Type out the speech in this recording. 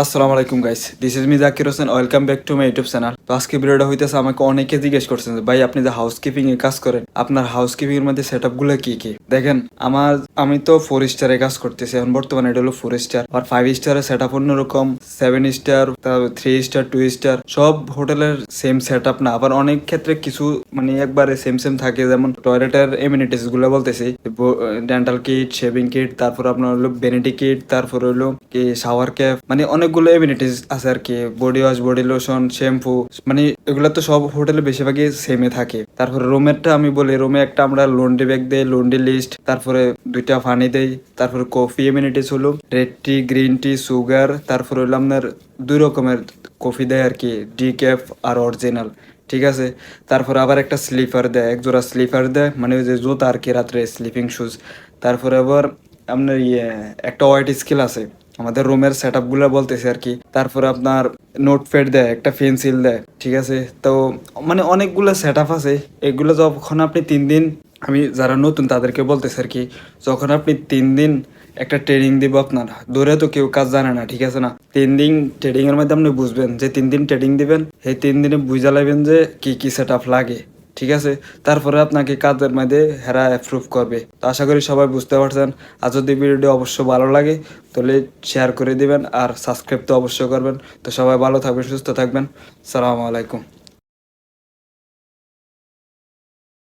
আসসালামু আলাইকুম guys this is me Zakir Hossain welcome back to my YouTube channel তো আজকে ভিডিওটা হইতেছে, আমাকে অনেকে জিজ্ঞেস করছেন ভাই, আপনি যে হাউসকিপিং এ কাজ করেন, আপনার হাউসকিপিং এর মধ্যে সেটগুলো কি কি? দেখেন, আমার, আমি তো ফোর স্টারে কাজ করতেছি। এখন বর্তমানে এটা হলো ফোর স্টার আর ফাইভ স্টারের সেট আপ অন্যরকম। সেভেন স্টার তারপর থ্রি স্টার টু স্টার সব হোটেলের সেম সেট আপ না। আবার অনেক ক্ষেত্রে কিছু মানে একবারে সেম সেম থাকে। যেমন টয়লেটের এমিনিটিসগুলো বলতেছি। ডেন্টাল কিট শেভিং কিট তারপর আপনার হলো বেনিটি কিট তারপর হলো কি শাওয়ার ক্যাপ মানে অনেকগুলো এমিনিটিস আছে আর কি। Body wash body lotion shampoo মানে এগুলো তো সব হোটেলে বেশিরভাগই সেমে থাকে। তারপরে রুমেরটা আমি বলি রুমে একটা আমরা লন্ড্রি ব্যাগ দেই লন্ড্রি লিস্ট তারপরে দুইটা পানি দেই, তারপরে কফি এমিনিটিস হলো red tea green tea sugar তারপরে হলো আপনার দুই রকমের কফি দেয় আর কি ডি ক্যাফ আর অরিজিনাল ঠিক আছে? তারপরে আবার একটা স্লিপার দেয়, এক জোড়া স্লিপার দেয় মানে ওই যে জুতা আর কি রাত্রে স্লিপিং শুজ তারপরে আবার আপনার ইয়ে একটা হোয়াইট স্কেল আছে আমাদের রুমের সেট আপগুলো বলতেছে আর কি। তারপরে আপনার নোট প্যাড দেয়, একটা পেন্সিল দেয়, ঠিক আছে? তো মানে অনেকগুলো সেট আপ আছে। এগুলো যখন আপনি তিন দিন, আমি যারা নতুন তাদেরকে বলতেছে আর কি, যখন আপনি তিন দিন একটা ট্রেনিং দিব আপনার, দূরে তো কেউ কাজ জানে না, ঠিক আছে না? তিন দিন ট্রেডিং এর মধ্যে আপনি বুঝবেন যে তিন দিন ট্রেডিং দিবেন সেই তিন দিনে বুঝা লাগবেন যে কি কি সেট আপ লাগে। ঠিক আছে? তারপরে আপনাকে কাজের মধ্যে হেরা অ্যাপ্রুভ করবে। তো আশা করি সবাই বুঝতে পারছেন। আর যদি ভিডিওটি অবশ্য ভালো লাগে, তাহলে শেয়ার করে দিবেন আর সাবস্ক্রাইব তো অবশ্যই করবেন। তো সবাই ভালো থাকবেন, সুস্থ থাকবেন। সালামু আলাইকুম।